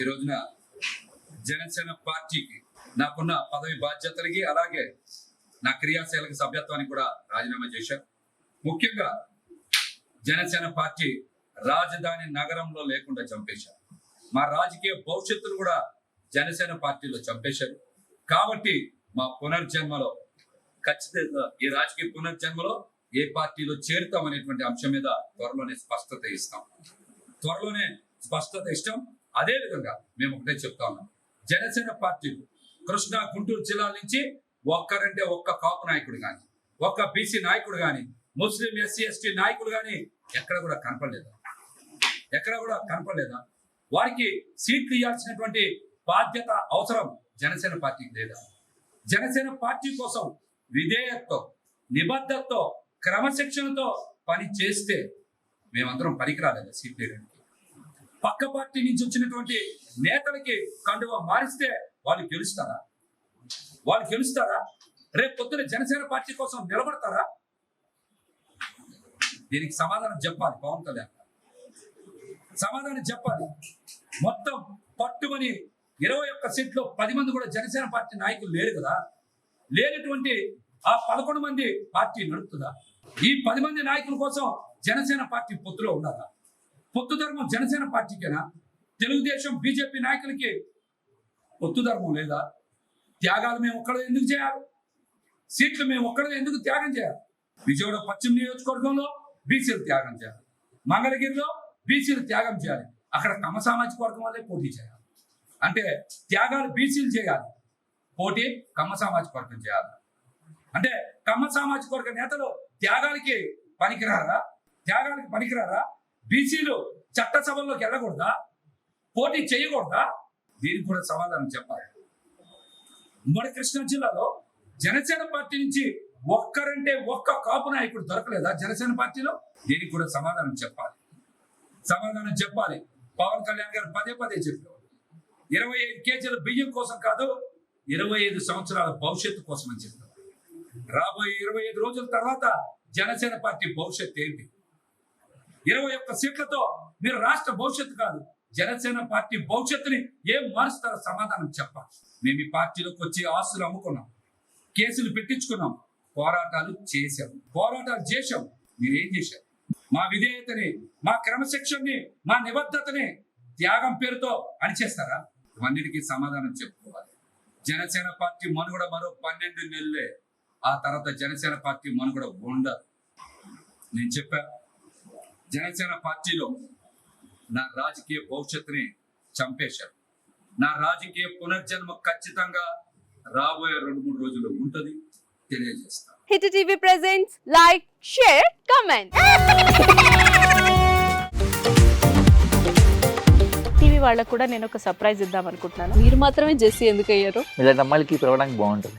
ఈ రోజున జనసేన పార్టీకి నాకున్న పదవి బాధ్యతలకి అలాగే నా క్రియాశీలక సభ్యత్వానికి కూడా రాజీనామా చేశారు. ముఖ్యంగా జనసేన పార్టీ రాజధాని నగరంలో లేకుండా చంపేశారు. మా రాజకీయ భవిష్యత్తును కూడా జనసేన పార్టీలో చంపేశారు. కాబట్టి మా పునర్జన్మలో ఖచ్చితంగా ఈ రాజకీయ పునర్జన్మలో ఏ పార్టీలో చేరుతాం అనేటువంటి అంశం మీద త్వరలోనే స్పష్టత ఇస్తాం. త్వరలోనే స్పష్టత ఇష్టం. అదే విధంగా మేము ఒకటే చెప్తా ఉన్నాం. జనసేన పార్టీలు కృష్ణా గుంటూరు జిల్లాల నుంచి ఒక్కరంటే ఒక్క కాపు నాయకుడు కానీ ఒక్క బీసీ నాయకుడు కానీ ముస్లిం ఎస్సీ ఎస్టీ నాయకుడు కానీ ఎక్కడ కూడా కనపడలేదా? ఎక్కడ కూడా కనపడలేదా? వారికి సీట్లు ఇవ్వాల్సినటువంటి బాధ్యత అవసరం జనసేన పార్టీకి లేదా? జనసేన పార్టీ కోసం విధేయతతో నిబద్ధతతో క్రమశిక్షణతో పని చేస్తే మేమందరం పనికిరాలేదు సీట్ పక్క పార్టీ నుంచి వచ్చినటువంటి నేతలకి కండువ మారిస్తే వాళ్ళు గెలుస్తారా? వాళ్ళు గెలుస్తారా? రేపు పొద్దున జనసేన పార్టీ కోసం నిలబడతారా? దీనికి సమాధానం చెప్పాలి పవన్ కళ్యాణ్. సమాధానం చెప్పాలి. మొత్తం పట్టుమని ఇరవై ఒక్క సీట్లో పది మంది కూడా జనసేన పార్టీ నాయకులు లేరు కదా. లేనటువంటి ఆ పదకొండు మంది పార్టీ నడుపుతుందా? ఈ పది మంది నాయకుల కోసం జనసేన పార్టీ పొత్తులో ఉండాలా పొత్తు ధర్మం జనసేన పార్టీకేనా? తెలుగుదేశం బీజేపీ నాయకులకి పొత్తు ధర్మం లేదా? త్యాగాలు మేము ఒక్కడ ఎందుకు చేయాలి? సీట్లు మేము ఒక్కడ ఎందుకు త్యాగం చేయాలి? విజయవాడ పశ్చిమ నియోజకవర్గంలో బీసీలు త్యాగం చేయాలి. మంగళగిరిలో బీసీలు త్యాగం చేయాలి. అక్కడ తమ సామాజిక వర్గం వల్లే పోటీ చేయాలి. అంటే త్యాగాలు బీసీలు చేయాలి. పోటీ కమ్మ సామాజిక వర్గం చేయాలి. అంటే కమ్మ సామాజిక వర్గ నేతలు త్యాగాలకి పనికిరారా? త్యాగాలకి పనికిరారా? బీసీలు చట్టసభల్లోకి వెళ్ళకూడదా? పోటీ చేయకూడదా? దీనికి కూడా సమాధానం చెప్పాలి. ఉమ్మడి కృష్ణా జిల్లాలో జనసేన పార్టీ నుంచి ఒక్కరంటే ఒక్క కాపు నాయకుడు దొరకలేదా జనసేన పార్టీలో? దీనికి కూడా సమాధానం చెప్పాలి. సమాధానం చెప్పాలి. పవన్ కళ్యాణ్ గారు పదే పదే చెప్పారు. ఇరవై ఐదు కేజీల బియ్యం కోసం కాదు ఇరవై ఐదు సంవత్సరాల భవిష్యత్తు కోసం అని చెప్పారు. రాబోయే ఇరవై ఐదు రోజుల తర్వాత జనసేన పార్టీ భవిష్యత్ ఏంటి? ఇరవై ఒక్క సీట్లతో మీరు రాష్ట్ర భవిష్యత్తు కాదు జనసేన పార్టీ భవిష్యత్తుని ఏం మారుస్తారో సమాధానం చెప్పాలి. మేము ఈ పార్టీలోకి వచ్చి ఆస్తులు అమ్ముకున్నాం కేసులు పెట్టించుకున్నాం పోరాటాలు చేశాం పోరాటాలు చేశాం. మీరేం చేశారు? మా విధేయతని మా క్రమశిక్షణని మా నిబద్ధతని త్యాగం పేరుతో అణిచేస్తారా? ఇవన్నిటికీ సమాధానం చెప్పుకోవాలి. జనసేన పార్టీ మనుగడ మరో పన్నెండు నెలలే ఆ తర్వాత జనసేన పార్టీ మనుగడ ఉండదు. నేను చెప్పా జనసేన పార్టీలో నా రాజకీయ భవిష్యత్తుని చంపేశారు. నా రాజకీయ పునర్జన్మ ఖచ్చితంగా రాబోయే రెండు మూడు రోజుల్లో ఉంటుంది తెలియజేస్తాను hit TV presents like share comment TV వాళ్ళకు కూడా నేను ఒక సర్ప్రైజ్ ఇద్దాం అనుకుంటున్నాను. మీరు మాత్రమే జెస్సీ ఎందుకు అయ్యారు? ఇలాంటి అమ్మాయిలకి పిలవడానికి బాగుంటుంది.